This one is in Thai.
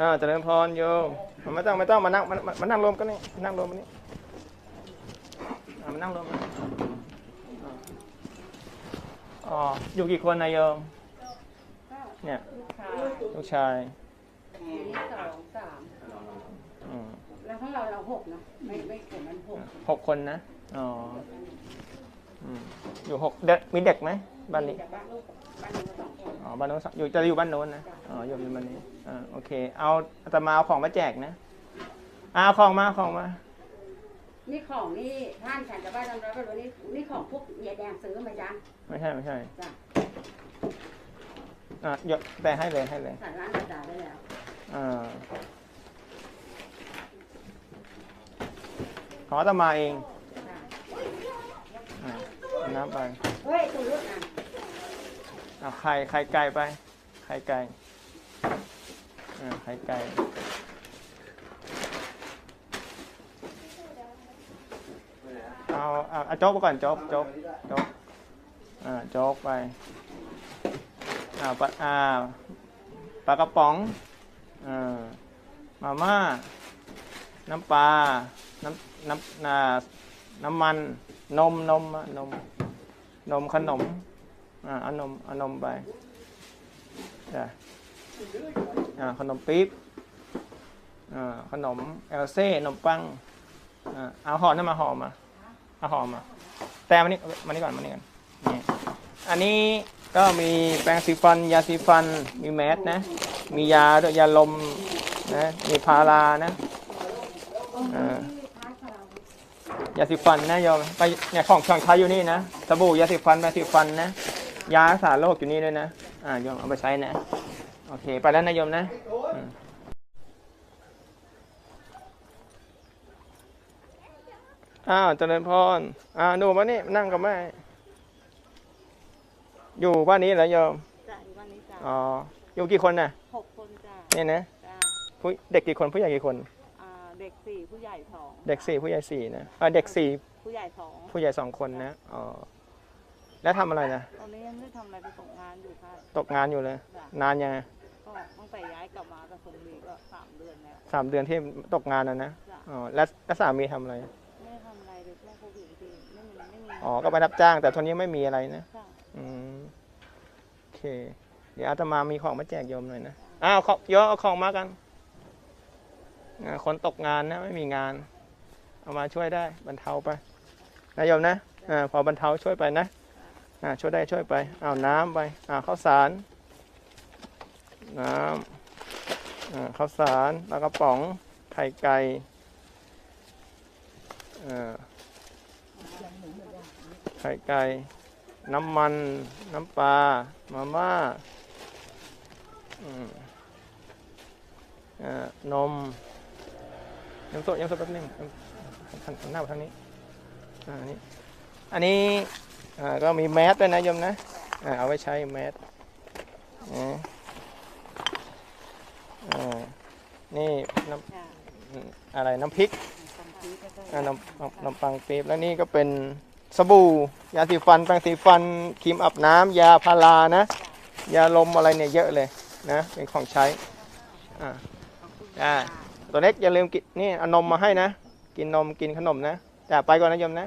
อ่าเจริญพรโยมไม่ต้องไม่ต้องมานั่งมามามานั่งรวมกันนี่มานั่งรวมกันนี่อ่ามานั่งรวมกันอ๋ออยู่กี่คนนายโยมเนี่ยลูกชายลูกชายมีสองสามอืมแล้วของเราเราหกนะไม่ไม่เขียนมันหกหกคนนะอ๋ออืมอยู่หกเด็กมีเด็กไหมบ้านนี้ จากบ้านลูกบ้านนี้ก็สองคน อ๋อบ้านโน้นสอยู่จะอยู่บ้านโน้นนะอ๋ออยู่บ้านนี้อ่าโอเค เอาอาตมาเอาของมาแจกนะอ่าเอาของมาเอาของมานี่ของนี่ท่านฉันจะบ้านทำร้อยก็รู้นี่นี่ของพวกยายแดงซื้อมาจ้ะไม่ใช่ไม่ใช่จ้ะอะยกแต่ให้เลยให้เลยสั่ร้านจ่ายได้แล้วอ่าขออาตมาเองจ้ะอ่าเอาน้ำไปเฮ้ยตัวรุ่นอะ เอาไข่ไข่ไก่ไป ไข่ไก่ไข่ไก่เอาเอาเอาโจ๊กไปก่อนโจ๊กโจ๊กโจ๊กอ่าโจ๊กไปอ่าปลาอ่าปลากระป๋องอ่ามาม่า น้ำปลา น้ำน้ำน้ำน้ำมัน นมนมนม นมขนม เอานมเอานมไปจ้ะอ่าขนมปี๊บอ่าขนมเอลเซ่ขนมปังอ่าเอาห่อนั่นมาห่อมาเอาห่อมา แต่มานี่มานี่ก่อนมานี่ก่อนนี่อันนี้ก็มีแปรงสีฟัน ยาสีฟัน มีแมสนะ มียาด้วยยาลมนะมีพารานะอ่ายาสีฟันนะโยมไปเนี่ยของของใช้อยู่นี่นะสบู่ยาสีฟันแปรงสีฟันนะ ยารักษาโรคอยู่นี่ด้วยนะ อ่าโยมเอาไปใช้นะ โอเค ไปแล้วนะโยมนะอืมอ้าวเจริญพรอ่าหนูมานี่นั่งกับแม่ อยู่บ้านนี้เหรอโยมจ้ะอยู่บ้านนี้จ้ะอ๋อ อยู่กี่คนน่ะหกคนจ้ะเนี่ยนะจ้ะผู้เด็กกี่คนผู้ใหญ่กี่คน อ่า เด็กสี่ผู้ใหญ่สองเด็กสี่ผู้ใหญ่สี่นะอ่าเด็กสี่ผู้ใหญ่สองผู้ใหญ่สองคนนะ อ๋อ แล้วทำอะไรนะตอนนี้ยังไม่ได้ทำอะไรไปตกงานอยู่ค่ะตกงานอยู่เลย จ้ะนานยังไงก็ตั้งแต่ย้ายกลับมากระทรวงดีก็สามเดือนแล้วสามเดือนที่ตกงานนะนะจ้ะอ๋อแล้วแล้วสามีทำอะไรไม่ได้ทำอะไรเลยช่วงโควิดจริงๆไม่มีไม่มีอ๋อก็ไปรับจ้างแต่ทนนี้ไม่มีอะไรนะ จ้ะอืมโอเค เดี๋ยวอาตมามีของมาแจกโยมหน่อยนะอ้าวของโยมเอาของมากันอ่าคนตกงานนะ ไม่มีงาน เอามาช่วยได้บรรเทาไปนะโยมนะอ่าพอบรรเทาช่วยไปนะอ่า ช่วยได้ช่วยไปเอาน้ำไปอ่าข้าวสาร น้ำอ่าข้าวสารปลากระป๋องไข่ไก่อ่าไข่ไก่ น้ำมัน น้ำปลามาม่าอืมอ่านมยังสดยังสดแป๊บนึงหันหนหน้าไปทางนี้อ่านี่อันนี้ อ่าก็มีแมสด้วยนะโยมนะอ่าเอาไว้ใช้แมสนี่น้ำอะไรน้ำพริกน้ำน้ำปังปี๊บแล้วนี่ก็เป็นสบู่ยาสีฟันแปรงสีฟันครีมอาบน้ำยาพารานะ ยาลมอะไรเนี่ยเยอะเลยนะเป็นของใช้อ่าจ้ะตัวเล็กอย่าลืมกินนี่เอานมมาให้นะ กินนมกินขนมนะจ้าไปก่อนนะโยมนะ